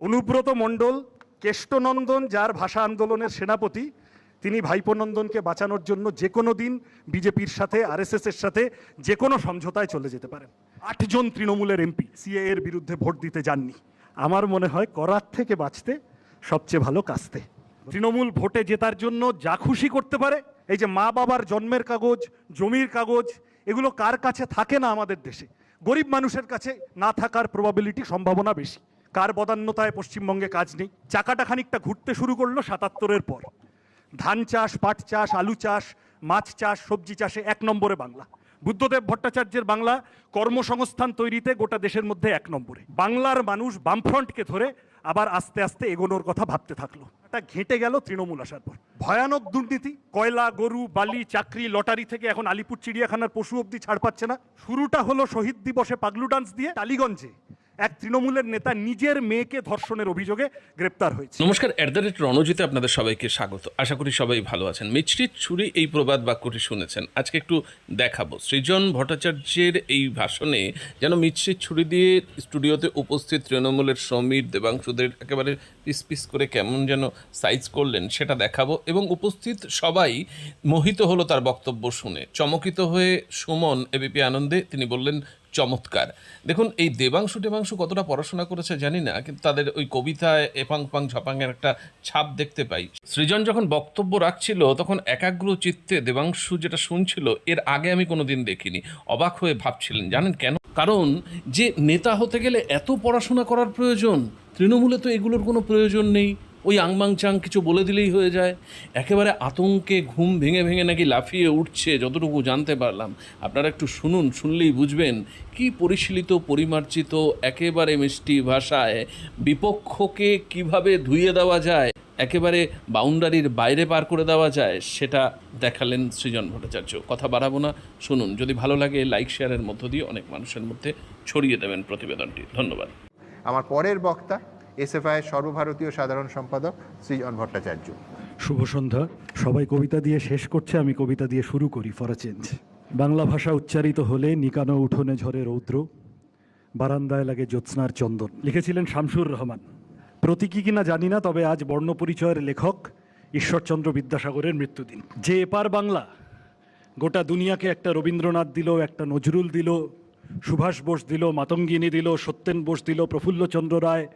অনুব্রত মণ্ডল, কেষ্টনন্দন, যার ভাষা আন্দোলনের সেনাপতি, তিনি ভাইপোনন্দনকে বাঁচানোর জন্য যে কোনো দিন বিজেপির সাথে, আরএসএস এর সাথে যে কোনো সমঝোতায় চলে যেতে পারেন। আটজন তৃণমূলের এমপি সিএ এর বিরুদ্ধে ভোট দিতে যাননি। আমার মনে হয় করার থেকে বাঁচতে সবচেয়ে ভালো কাস্তে তৃণমূল ভোটে জেতার জন্য যা খুশি করতে পারে, এই যে মা বাবার জন্মের কাগজ, জমির কাগজ, এগুলো কার কাছে থাকে না আমাদের দেশে? গরিব মানুষের কাছে না থাকার প্রবাবিলিটি সম্ভাবনা বেশি। কার বদান্যতায় পশ্চিমবঙ্গে কাজ নেই? চাকাটা খানিকটা ঘুরতে শুরু করল সাতাত্তরের পর। ধান চাষ, পাট চাষ, আলু চাষ, মাছ চাষ, সবজি চাষে এক নম্বরে বাংলা। বুদ্ধদেব ভট্টাচার্যের বাংলা কর্মসংস্থান তৈরিতে গোটা দেশের মধ্যে এক নম্বরে। বাংলার মানুষ বামফ্রন্টকে ধরে আবার আস্তে আস্তে এগোনোর কথা ভাবতে থাকল। এটা ঘেঁটে গেল তৃণমূল আসার পর। ভয়ানক দুর্নীতি, কয়লা, গরু, বালি, চাকরি, লটারি থেকে এখন আলিপুর চিড়িয়াখানার পশু অবধি ছাড় পাচ্ছে না। শুরুটা হলো শহীদ দিবসে পাগলু ডান্স দিয়ে টালিগঞ্জে। এক তৃণমূলের নেতা নিজের মেয়েকে ধর্ষণের অভিযোগে গ্রেপ্তার হয়েছে। নমস্কার অ্যাট দ্য রেট রণজিতে আপনাদের সবাইকে স্বাগত। আশা করি সবাই ভালো আছেন। মিছরির ছুরি এই প্রবাদ বাক্যটি শুনেছেন। আজকে একটু দেখাবো। সৃজন ভট্টাচার্যের এই ভাষণে যেন মিছরির ছুরি দিয়ে স্টুডিওতে উপস্থিত তৃণমূলের সমীর, দেবাংশুদের একেবারে পিস পিস করে কেমন যেন সাইজ করলেন, সেটা দেখাবো। এবং উপস্থিত সবাই মোহিত হলো তার বক্তব্য শুনে। চমকিত হয়ে সুমন এবিপি আনন্দে তিনি বললেন চমৎকার। দেখুন, এই দেবাংশু দেবাংশু কতটা পড়াশোনা করেছে জানি না, কিন্তু তাদের ওই কবিতায় এপাং পাং ঝাপাংয়ের একটা ছাপ দেখতে পাই। সৃজন যখন বক্তব্য রাখছিল, তখন একাগ্র চিত্তে দেবাংশু যেটা শুনছিল, এর আগে আমি কোনোদিন দেখিনি। অবাক হয়ে ভাবছিলেন, জানেন কেন? কারণ, যে নেতা হতে গেলে এত পড়াশোনা করার প্রয়োজন, তৃণমূলে তো এগুলোর কোনো প্রয়োজন নেই। ওই আংমাং চাং কিছু বলে দিলেই হয়ে যায়। একেবারে আতঙ্কে ঘুম ভেঙে ভেঙে নাকি লাফিয়ে উঠছে, যতটুকু জানতে পারলাম। আপনারা একটু শুনুন, শুনলেই বুঝবেন কি পরিশীলিত, পরিমার্জিত, একেবারে মিষ্টি ভাষায় বিপক্ষকে কীভাবে ধুইয়ে দেওয়া যায়, একেবারে বাউন্ডারির বাইরে পার করে দেওয়া যায়, সেটা দেখালেন সৃজন ভট্টাচার্য। কথা বাড়াবো না, শুনুন। যদি ভালো লাগে লাইক শেয়ারের মধ্য দিয়ে অনেক মানুষের মধ্যে ছড়িয়ে দেবেন প্রতিবেদনটি। ধন্যবাদ। আমার পরের বক্তা এসএফআই সর্বভারতীয় সাধারণ সম্পাদক সৃজন ভট্টাচার্য। শুভ সন্ধ্যা। সবাই কবিতা দিয়ে শেষ করছে, আমি কবিতা দিয়ে শুরু করি ফর চেঞ্জ বাংলা ভাষা উচ্চারিত হলে নিকানো উঠোনে ঝরে রৌদ্র, বারান্দায় লাগে জ্যোৎস্নার চন্দন। লিখেছিলেন শামসুর রহমান। প্রতীকী কিনা জানি না, তবে আজ বর্ণপরিচয়ের লেখক ঈশ্বরচন্দ্র বিদ্যাসাগরের মৃত্যুদিন। যে এপার বাংলা, গোটা দুনিয়াকে একটা রবীন্দ্রনাথ দিল, একটা নজরুল দিল, সুভাষ বোস দিল, মাতঙ্গিনী দিল, সত্যেন বোস দিল, প্রফুল্লচন্দ্র রায়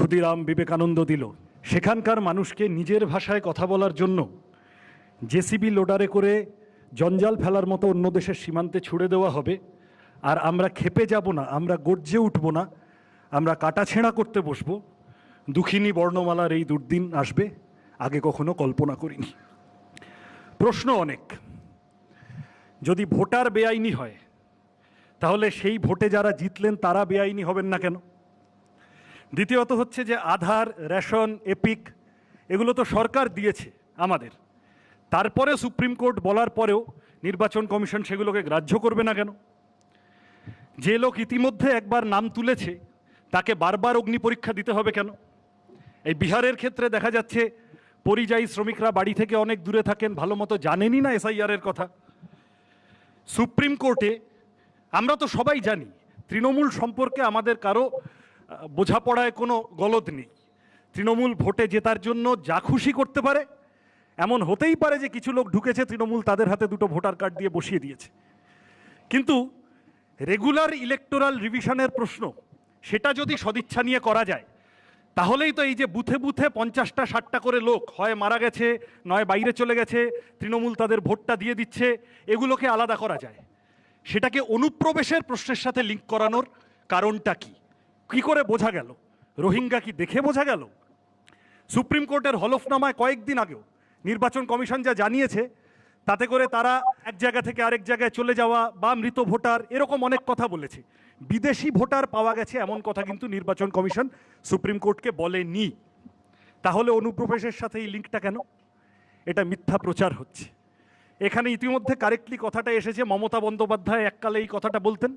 ক্ষুদিরাম বিবেকানন্দ দিল, সেখানকার মানুষকে নিজের ভাষায় কথা বলার জন্য জেসিবি লোডারে করে জঞ্জাল ফেলার মতো অন্য দেশের সীমান্তে ছুড়ে দেওয়া হবে, আর আমরা খেপে যাব না, আমরা গর্জে উঠব না, আমরা কাটাছেঁড়া করতে বসবো। দুঃখিনী বর্ণমালার এই দুর্দিন আসবে, আগে কখনো কল্পনা করিনি। প্রশ্ন অনেক। যদি ভোটার বেআইনি হয়, তাহলে সেই ভোটে যারা জিতলেন তারা বেআইনি হবেন না কেন? দ্বিতীয়ত হচ্ছে যে আধার, রেশন, এপিক, এগুলো তো সরকার দিয়েছে আমাদের। তারপরে সুপ্রিম কোর্ট বলার পরেও নির্বাচন কমিশন সেগুলোকে গ্রাহ্য করবে না কেন? যে লোক ইতিমধ্যে একবার নাম তুলেছে, তাকে বারবার অগ্নি পরীক্ষা দিতে হবে কেন? এই বিহারের ক্ষেত্রে দেখা যাচ্ছে, পরিযায়ী শ্রমিকরা বাড়ি থেকে অনেক দূরে থাকেন, ভালো মতো জানেনই না এসআইআরের কথা। সুপ্রিম কোর্টে, আমরা তো সবাই জানি, তৃণমূল সম্পর্কে আমাদের কারও বোঝাপড়ায় কোনো গলদ নেই। তৃণমূল ভোটে জেতার জন্য যা খুশি করতে পারে, এমন হতেই পারে যে কিছু লোক ঢুকেছে, তৃণমূল তাদের হাতে দুটো ভোটার কার্ড দিয়ে বসিয়ে দিয়েছে। কিন্তু রেগুলার ইলেকটোরাল রিভিশনের প্রশ্ন, সেটা যদি সদিচ্ছা নিয়ে করা যায়, তাহলেই তো এই যে বুথে বুথে পঞ্চাশটা, ষাটটা করে লোক, হয় মারা গেছে, নয় বাইরে চলে গেছে, তৃণমূল তাদের ভোটটা দিয়ে দিচ্ছে, এগুলোকে আলাদা করা যায়। সেটাকে অনুপ্রবেশের প্রশ্নের সাথে লিঙ্ক করানোর কারণটা কি? কি করে বোঝা গেল? রোহিঙ্গা কি দেখে বোঝা গেল? সুপ্রিম কোর্টের হলফনামায় কয়েকদিন আগেও নির্বাচন কমিশন যা জানিয়েছে, তাতে করে তারা এক জায়গা থেকে আরেক জায়গায় চলে যাওয়া বা মৃত ভোটার এরকম অনেক কথা বলেছে। বিদেশি ভোটার পাওয়া গেছে এমন কথা কিন্তু নির্বাচন কমিশন সুপ্রিম কোর্টকে বলেনি। তাহলে অনুপ্রবেশের সাথে এই লিঙ্কটা কেন? এটা মিথ্যা প্রচার হচ্ছে। এখানে ইতিমধ্যে কারেক্টলি কথাটা এসেছে, মমতা বন্দ্যোপাধ্যায় এককালে এই কথাটা বলতেন,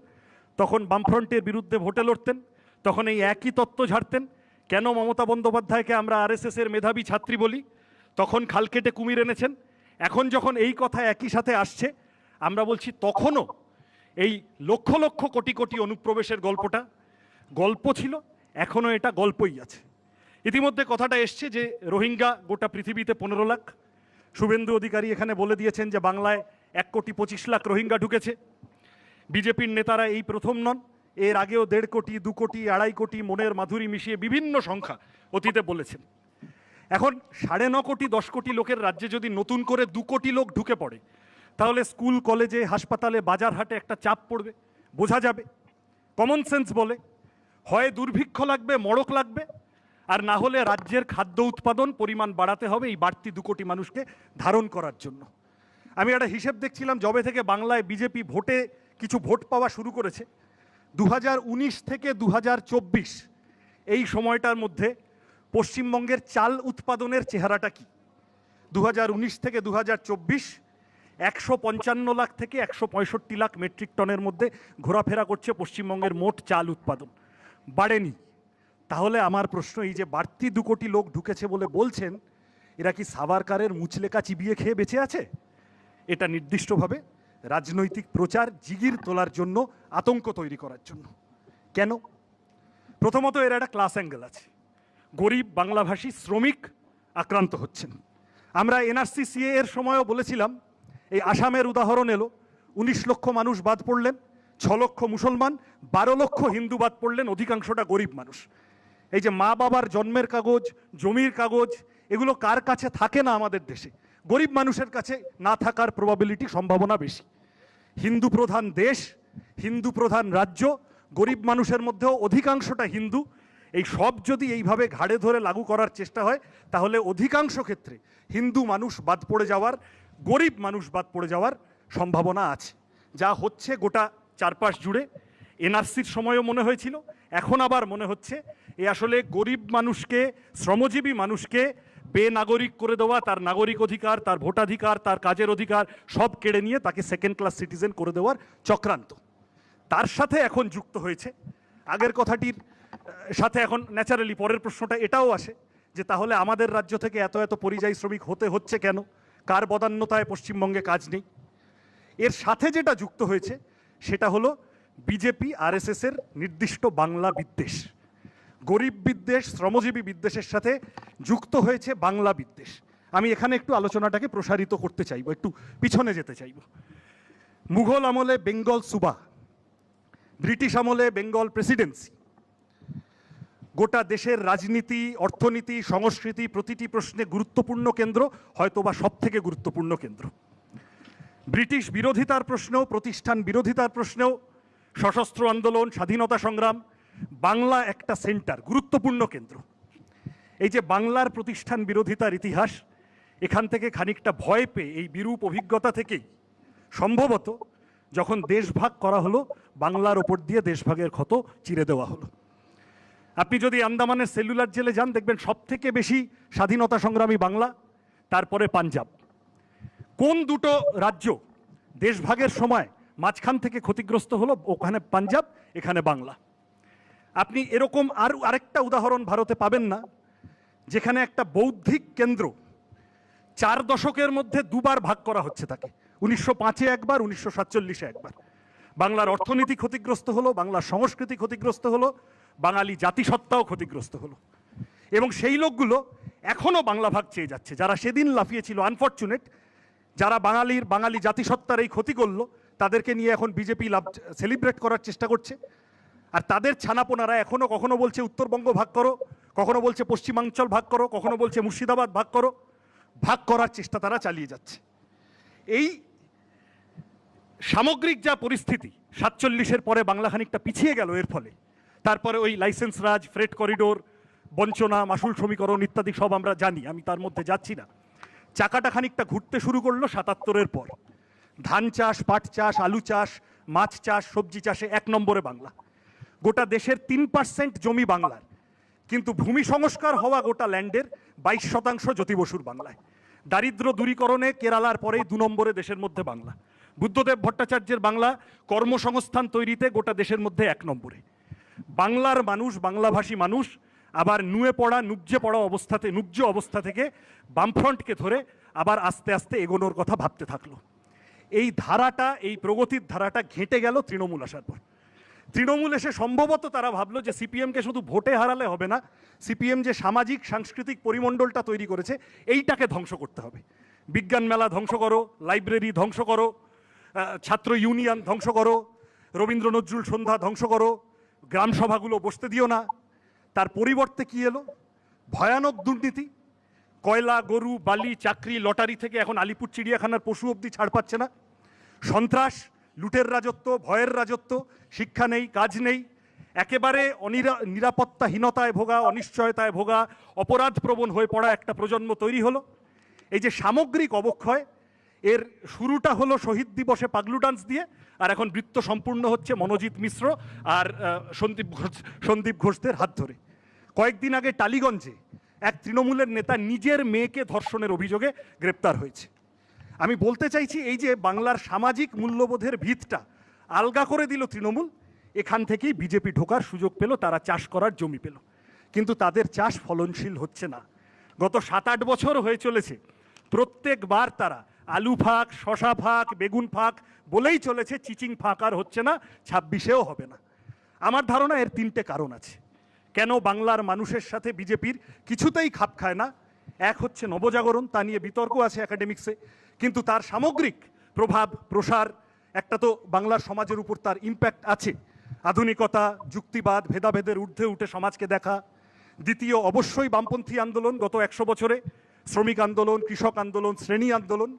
তখন বামফ্রন্টের বিরুদ্ধে ভোটে লড়তেন তখন এই একই তত্ত্ব ঝাড়তেন। কেন মমতা বন্দ্যোপাধ্যায়কে আমরা আরএসএস এর মেধাবী ছাত্রী বলি? তখন খাল কেটে কুমির এনেছেন। এখন যখন এই কথা একই সাথে আসছে, আমরা বলছি তখনও এই লক্ষ লক্ষ কোটি কোটি অনুপ্রবেশের গল্পটা গল্প ছিল, এখনও এটা গল্পই আছে। ইতিমধ্যে কথাটা এসছে যে রোহিঙ্গা গোটা পৃথিবীতে পনেরো লাখ। শুভেন্দু অধিকারী এখানে বলে দিয়েছেন যে বাংলায় এক কোটি পঁচিশ লাখ রোহিঙ্গা ঢুকেছে। বিজেপির নেতারা এই প্রথম নন। এর আগেও দেড় কোটি, দু কোটি, আড়াই কোটি মনের মাধুরী মিশিয়ে বিভিন্ন সংখ্যা অতীতে বলেছেন। এখন সাড়ে ন কোটি, দশ কোটি লোকের রাজ্যে যদি নতুন করে দু কোটি লোক ঢুকে পড়ে, তাহলে স্কুল, কলেজে, হাসপাতালে বাজার হাটে একটা চাপ পড়বে, বোঝা যাবে। কমন সেন্স বলে, হয় দুর্ভিক্ষ লাগবে, মড়ক লাগবে, আর না হলে রাজ্যের খাদ্য উৎপাদন পরিমাণ বাড়াতে হবে এই বাড়তি দু কোটি মানুষকে ধারণ করার জন্য। আমি একটা হিসেব দেখছিলাম জবে থেকে বাংলায় বিজেপি ভোটে কিছু ভোট পাওয়া শুরু করেছে দু হাজার উনিশ থেকে দু হাজার চব্বিশ, এই সময়টার মধ্যে পশ্চিমবঙ্গের চাল উৎপাদনের চেহারাটা কি? দু হাজার উনিশ থেকে দু একশো পঞ্চান্ন লাখ থেকে একশো পঁয়ষট্টি লাখ মেট্রিক টনের মধ্যে ঘোরাফেরা করছে পশ্চিমবঙ্গের মোট চাল উৎপাদন। বাড়েনি। তাহলে আমার প্রশ্ন এই যে বাড়তি দু কোটি লোক ঢুকেছে বলে বলছেন, এরা কি সাবারকারের মুচলেকা চিবিয়ে খেয়ে বেঁচে আছে? এটা নির্দিষ্টভাবে রাজনৈতিক প্রচার জিগির তোলার জন্য আতঙ্ক তৈরি করার জন্য। কেন? প্রথমত এর একটা ক্লাস অ্যাঙ্গেল আছে। গরিব বাংলাভাষী শ্রমিক আক্রান্ত হচ্ছেন। আমরা এনআরসি সিএ এর সময়ও বলেছিলাম, এই আসামের উদাহরণ এলো, উনিশ লক্ষ মানুষ বাদ পড়লেন, ছ লক্ষ মুসলমান, বারো লক্ষ হিন্দু বাদ পড়লেন, অধিকাংশটা গরিব মানুষ। এই যে মা বাবার জন্মের কাগজ, জমির কাগজ, এগুলো কার কাছে থাকে না আমাদের দেশে? গরিব মানুষের কাছে না থাকার প্রবাবিলিটি সম্ভাবনা বেশি। হিন্দু প্রধান দেশ, হিন্দু প্রধান রাজ্য, গরিব মানুষের মধ্যেও অধিকাংশটা হিন্দু। এই সব যদি এইভাবে ঘাড়ে ধরে লাগু করার চেষ্টা হয়, তাহলে অধিকাংশ ক্ষেত্রে হিন্দু মানুষ বাদ পড়ে যাওয়ার, গরিব মানুষ বাদ পড়ে যাওয়ার সম্ভাবনা আছে। যা হচ্ছে গোটা চারপাশ জুড়ে। এনআরসির সময়ও মনে হয়েছিল, এখন আবার মনে হচ্ছে, এ আসলে গরিব মানুষকে, শ্রমজীবী মানুষকে বেনাগরিক করে দেওয়া, তার নাগরিক অধিকার, তার ভোটাধিকার, তার কাজের অধিকার, সব কেড়ে নিয়ে তাকে সেকেন্ড ক্লাস সিটিজেন করে দেওয়ার চক্রান্ত। তার সাথে এখন যুক্ত হয়েছে। আগের কথাটির সাথে এখন ন্যাচারালি পরের প্রশ্নটা এটাও আসে যে তাহলে আমাদের রাজ্য থেকে এত এত পরিযায়ী শ্রমিক হতে হচ্ছে কেন? কার বদান্যতায় পশ্চিমবঙ্গে কাজ নেই? এর সাথে যেটা যুক্ত হয়েছে, সেটা হলো বিজেপি আরএসএস এর নির্দিষ্ট বাংলা বিদ্বেষ। গরিব বিদ্বেষ, শ্রমজীবী বিদ্বেষের সাথে যুক্ত হয়েছে বাংলা বিদ্বেষ। আমি এখানে একটু আলোচনাটাকে প্রসারিত করতে চাইব, একটু পিছনে যেতে চাইব। মুঘল আমলে বেঙ্গল সুবা, ব্রিটিশ আমলে বেঙ্গল প্রেসিডেন্সি। গোটা দেশের রাজনীতি, অর্থনীতি, সংস্কৃতি প্রতিটি প্রশ্নে গুরুত্বপূর্ণ কেন্দ্র, হয়তোবা সব থেকে গুরুত্বপূর্ণ কেন্দ্র। ব্রিটিশ বিরোধিতার প্রশ্নেও, প্রতিষ্ঠান বিরোধিতার প্রশ্নেও সশস্ত্র আন্দোলন, স্বাধীনতা সংগ্রাম বাংলা একটা সেন্টার, গুরুত্বপূর্ণ কেন্দ্র। এই যে বাংলার প্রতিষ্ঠান বিরোধিতার ইতিহাস, এখান থেকে খানিকটা ভয় পেয়ে, এই বিরূপ অভিজ্ঞতা থেকেই সম্ভবত যখন দেশভাগ করা হলো, বাংলার ওপর দিয়ে দেশভাগের ক্ষত চিরে দেওয়া হলো। আপনি যদি আন্দামানের সেলুলার জেলে যান, দেখবেন সব থেকে বেশি স্বাধীনতা সংগ্রামী বাংলা, তারপরে পাঞ্জাব। কোন দুটো রাজ্য দেশভাগের সময় মাঝখান থেকে ক্ষতিগ্রস্ত হলো, ওখানে পাঞ্জাব, এখানে বাংলা। আপনি এরকম আর আরেকটা উদাহরণ ভারতে পাবেন না, যেখানে একটা বৌদ্ধিক কেন্দ্র চার দশকের মধ্যে দুবার ভাগ করা হচ্ছে তাকে। উনিশশো পাঁচে একবার, উনিশশো সাতচল্লিশে একবার। বাংলার অর্থনীতি ক্ষতিগ্রস্ত হলো, বাংলার সংস্কৃতি ক্ষতিগ্রস্ত হলো, বাঙালি জাতিসত্তাও ক্ষতিগ্রস্ত হলো। এবং সেই লোকগুলো এখনও বাংলা ভাগ চেয়ে যাচ্ছে। যারা সেদিন লাফিয়েছিল আনফর্চুনেট যারা বাঙালির, বাঙালি জাতিসত্তার এই ক্ষতি করল, তাদেরকে নিয়ে এখন বিজেপি লাভ সেলিব্রেট করার চেষ্টা করছে। আর তাদের ছানাপোনারা এখনও কখনো বলছে উত্তরবঙ্গ ভাগ করো, কখনো বলছে পশ্চিমাঞ্চল ভাগ করো, কখনো বলছে মুর্শিদাবাদ ভাগ করো, ভাগ করার চেষ্টা তারা চালিয়ে যাচ্ছে। এই সামগ্রিক যা পরিস্থিতি, সাতচল্লিশের পরে বাংলা খানিকটা পিছিয়ে গেল এর ফলে। তারপরে ওই লাইসেন্স রাজ ফ্রেট করিডোর, বঞ্চনা মাসুল সমীকরণ ইত্যাদি সব আমরা জানি, আমি তার মধ্যে যাচ্ছি না। চাকাটা খানিকটা ঘুরতে শুরু করল সাতাত্তরের পর। ধান চাষ, পাট চাষ, আলু চাষ, মাছ চাষ, সবজি চাষে এক নম্বরে বাংলা। গোটা দেশের তিন পার্সেন্ট জমি বাংলার। কিন্তু ভূমি সংস্কার হওয়া গোটা ল্যান্ডের বাইশ শতাংশ জ্যোতি বসুর বাংলায়। দারিদ্র দূরীকরণে কেরালার পরেই দু নম্বরে দেশের মধ্যে বাংলা। বুদ্ধদেব ভট্টাচার্যের বাংলা কর্মসংস্থান তৈরিতে গোটা দেশের মধ্যে এক নম্বরে। বাংলার মানুষ বাংলাভাষী মানুষ, আবার নুয়ে পড়া, নুবজে পড়া অবস্থাতে, নুব্জ অবস্থা থেকে বামফ্রন্টকে ধরে আবার আস্তে আস্তে এগোনোর কথা ভাবতে থাকল। এই ধারাটা, এই প্রগতির ধারাটা ঘেঁটে গেল তৃণমূল আসার পর। তৃণমূল এসে সম্ভবত তারা ভাবলো যে সিপিএমকে শুধু ভোটে হারালে হবে না, সিপিএম যে সামাজিক, সাংস্কৃতিক পরিমণ্ডলটা তৈরি করেছে, এইটাকে ধ্বংস করতে হবে। বিজ্ঞান মেলা ধ্বংস করো, লাইব্রেরি ধ্বংস করো ছাত্র ইউনিয়ন ধ্বংস করো, রবীন্দ্র নজরুল সন্ধ্যা ধ্বংস করো গ্রামসভাগুলো বসতে দিও না। তার পরিবর্তে কি এলো? ভয়ানক দুর্নীতি। কয়লা, গরু, বালি, চাকরি, লটারি থেকে এখন আলিপুর, চিড়িয়াখানার পশু অবধি ছাড় পাচ্ছে না। সন্ত্রাস লুটের রাজত্ব, ভয়ের রাজত্ব, শিক্ষা নেই, কাজ নেই। একেবারে অনিরা, নিরাপত্তাহীনতায় ভোগা, অনিশ্চয়তায় ভোগা, অপরাধপ্রবণ হয়ে পড়া একটা প্রজন্ম তৈরি হলো। এই যে সামগ্রিক অবক্ষয়, এর শুরুটা হলো শহীদ দিবসে পাগলু ডান্স দিয়ে, আর এখন বৃত্ত সম্পূর্ণ হচ্ছে মনোজিৎ মিশ্র আর সন্দীপ ঘোষ, সন্দীপ ঘোষদের হাত ধরে। কয়েকদিন আগে টালিগঞ্জে এক তৃণমূলের নেতা নিজের মেয়েকে ধর্ষণের অভিযোগে গ্রেপ্তার হয়েছে। আমি বলতে চাইছি এই যে বাংলার সামাজিক মূল্যবোধের ভিতটা, আলগা করে দিল তৃণমূল, এখান থেকেই বিজেপি ঢোকার সুযোগ পেল, তারা চাষ করার জমি পেল। কিন্তু তাদের চাষ ফলনশীল হচ্ছে না। গত সাত আট বছর হয়ে চলেছে, প্রত্যেকবার তারা আলু ফাঁক শশা ফাঁক, বেগুন ফাঁক বলেই চলেছে, চিচিং ফাঁক আর হচ্ছে না, ছাব্বিশেও হবে না। আমার ধারণা এর তিনটে কারণ আছে। কেন বাংলার মানুষের সাথে বিজেপির কিছুতেই খাপ খায় না এক হচ্ছে নবজাগরণ, তা নিয়ে বিতর্ক আছে একাডেমিক্সে কিন্তু তার সামগ্রিক প্রভাব, প্রসার, একটা তো বাংলার সমাজের উপর তার ইম্প্যাক্ট আছে। আধুনিকতা, যুক্তিবাদ, ভেদাভেদের ঊর্ধ্বে উঠে সমাজকে দেখা। দ্বিতীয়, অবশ্যই বামপন্থী আন্দোলন গত একশো বছরে, শ্রমিক আন্দোলন, কৃষক আন্দোলন, শ্রেণি আন্দোলন।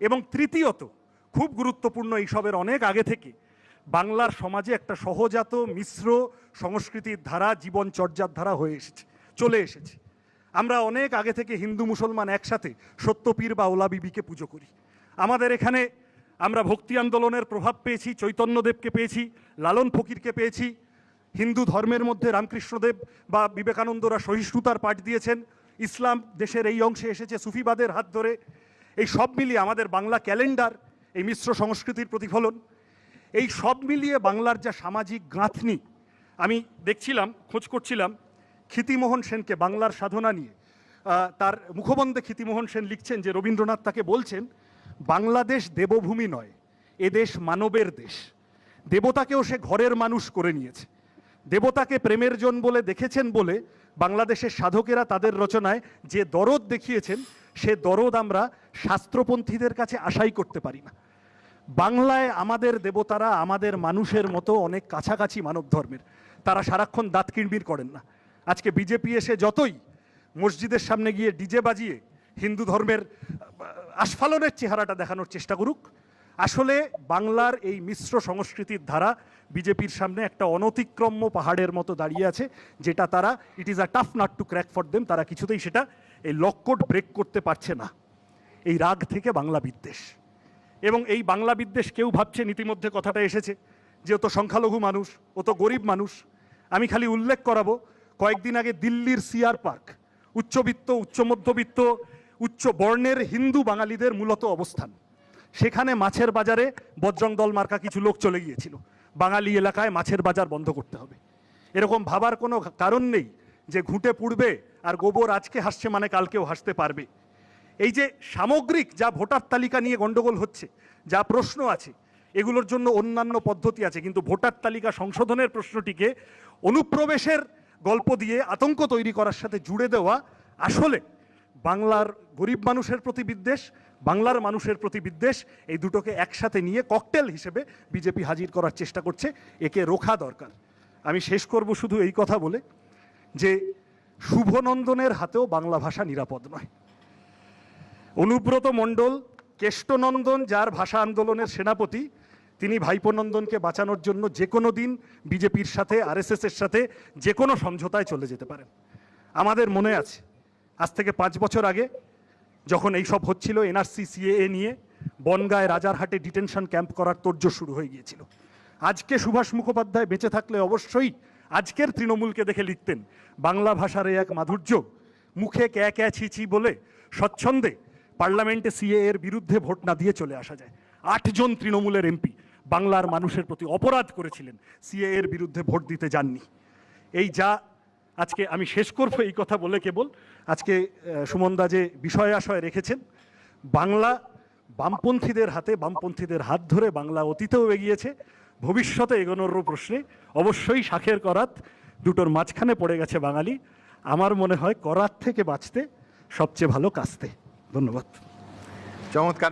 এবং তৃতীয়ত, খুব গুরুত্বপূর্ণ এইসবের অনেক আগে থেকে, বাংলার সমাজে একটা সহজাত, মিশ্র সংস্কৃতির ধারা, জীবনচর্যার ধারা হয়ে এসেছে, চলে এসেছে। আমরা অনেক আগে থেকে হিন্দু মুসলমান একসাথে সত্যপীর বা ওলা বিবিকে পুজো করি। আমাদের এখানে আমরা ভক্তি আন্দোলনের প্রভাব পেয়েছি, চৈতন্যদেবকে পেয়েছি, লালন ফকিরকে পেয়েছি, হিন্দু ধর্মের মধ্যে রামকৃষ্ণদেব বা বিবেকানন্দরা সহিষ্ণুতার পাঠ দিয়েছেন, ইসলাম দেশের এই অংশে এসেছে সুফিবাদের হাত ধরে। এই সব মিলিয়ে আমাদের বাংলা ক্যালেন্ডার, এই মিশ্র সংস্কৃতির প্রতিফলন, এই সব মিলিয়ে বাংলার যা সামাজিক গাঁথনি, আমি দেখছিলাম, খোঁজ করছিলাম ক্ষিতিমোহন সেনকে বাংলার সাধনা নিয়ে তার মুখবন্ধে ক্ষিতিমোহন সেন লিখছেন যে রবীন্দ্রনাথ তাকে বলছেন, বাংলাদেশ দেবভূমি নয়, এ দেশ মানবের দেশ। দেবতাকেও সে ঘরের মানুষ করে নিয়েছে। দেবতাকে প্রেমের জন বলে দেখেছেন বলে বাংলাদেশের সাধকেরা তাদের রচনায় যে দরদ দেখিয়েছেন, সে দরদ আমরা শাস্ত্রপন্থীদের কাছে আশাই করতে পারি না। বাংলায় আমাদের দেবতারা আমাদের মানুষের মতো অনেক কাছাকাছি মানব ধর্মের তারা সারাক্ষণ দাঁত কিড়মির করেন না। আজকে বিজেপি এসে যতই মসজিদের সামনে গিয়ে ডিজে বাজিয়ে হিন্দু ধর্মের আস্ফালনের চেহারাটা দেখানোর চেষ্টা করুক, আসলে বাংলার এই মিশ্র সংস্কৃতির ধারা বিজেপির সামনে একটা অনতিক্রম্য পাহাড়ের মতো দাঁড়িয়ে আছে, যেটা তারা it is a tough nut to crack for them তারা কিছুতেই সেটা এই লক্কট ব্রেক করতে পারছে না। এই রাগ থেকে বাংলা বিদ্বেষ। এবং এই বাংলা বিদ্বেষ কেউ ভাবছেন ইতিমধ্যে কথাটা এসেছে, যে ও তো সংখ্যালঘু মানুষ, ও তো গরিব মানুষ, আমি খালি উল্লেখ করাবো কয়েকদিন আগে দিল্লির সিআর পার্ক, উচ্চবিত্ত উচ্চ মধ্যবিত্ত উচ্চ বর্ণের হিন্দু বাঙালিদের মূলত অবস্থান। সেখানে মাছের বাজারে বজরং দল মার্কা কিছু লোক চলে গিয়েছিল। বাঙালি এলাকায় মাছের বাজার বন্ধ করতে হবে। এরকম ভাবার কোনো কারণ নেই যে ঘুঁটে পুড়বে আর গোবর আজকে হাসছে মানে কালকেও হাসতে পারবে। এই যে সামগ্রিক যা ভোটার তালিকা নিয়ে গন্ডগোল হচ্ছে, যা প্রশ্ন আছে, এগুলোর জন্য অন্যান্য পদ্ধতি আছে, কিন্তু ভোটার তালিকা সংশোধনের প্রশ্নটিকে অনুপ্রবেশের গল্প দিয়ে আতঙ্ক তৈরি করার সাথে জুড়ে দেওয়া আসলে বাংলার গরিব মানুষের প্রতি বিদ্বেষ, বাংলার মানুষের প্রতি বিদ্বেষ, এই দুটোকে একসাথে নিয়ে ককটেল হিসেবে বিজেপি হাজির করার চেষ্টা করছে, একে রোখা দরকার। আমি শেষ করব শুধু এই কথা বলে যে শুভনন্দনের হাতেও বাংলা ভাষা নিরাপদ নয়। অনুব্রত মণ্ডল, কেষ্টনন্দন, যার ভাষা আন্দোলনের সেনাপতি তিনি ভাইপোনন্দনকে বাঁচানোর জন্য যে কোনো দিন বিজেপির সাথে আর আরএসএসের সাথে যে কোনো সমঝোতায় চলে যেতে পারেন। আমাদের মনে আছে, আজ থেকে পাঁচ বছর আগে যখন এই সব হচ্ছিল, এনআরসি, সিএএ নিয়ে বনগায় রাজারহাটে ডিটেনশন ক্যাম্প করার তোড়জোড় শুরু হয়ে গিয়েছিল। আজকে সুভাষ মুখোপাধ্যায় বেঁচে থাকলে অবশ্যই আজকের তৃণমূলকে দেখে লিখতেন, বাংলা ভাষার এক মাধুর্য, মুখে ক্যা ক্যা ছি ছি বলে স্বচ্ছন্দে পার্লামেন্টে সিএ এর বিরুদ্ধে ভোট না দিয়ে চলে আসা যায়। আটজন তৃণমূলের এমপি বাংলার মানুষের প্রতি অপরাধ করেছিলেন। সিএ এর বিরুদ্ধে ভোট দিতে যাননি। এই যা আজকে আমি শেষ করব এই কথা বলে কেবল, আজকে সুমনদা যে বিষয় আশয় রেখেছেন, বাংলা বামপন্থীদের হাতে, বামপন্থীদের হাত ধরে বাংলা অতীতেও এগিয়েছে, ভবিষ্যতে এগোনোর প্রশ্নে অবশ্যই শাখের করাত দুটোর মাঝখানে পড়ে গেছে বাঙালি। আমার মনে হয় করাত থেকে বাঁচতে সবচেয়ে ভালো কাস্তে। ধন্যবাদ। চমৎকার।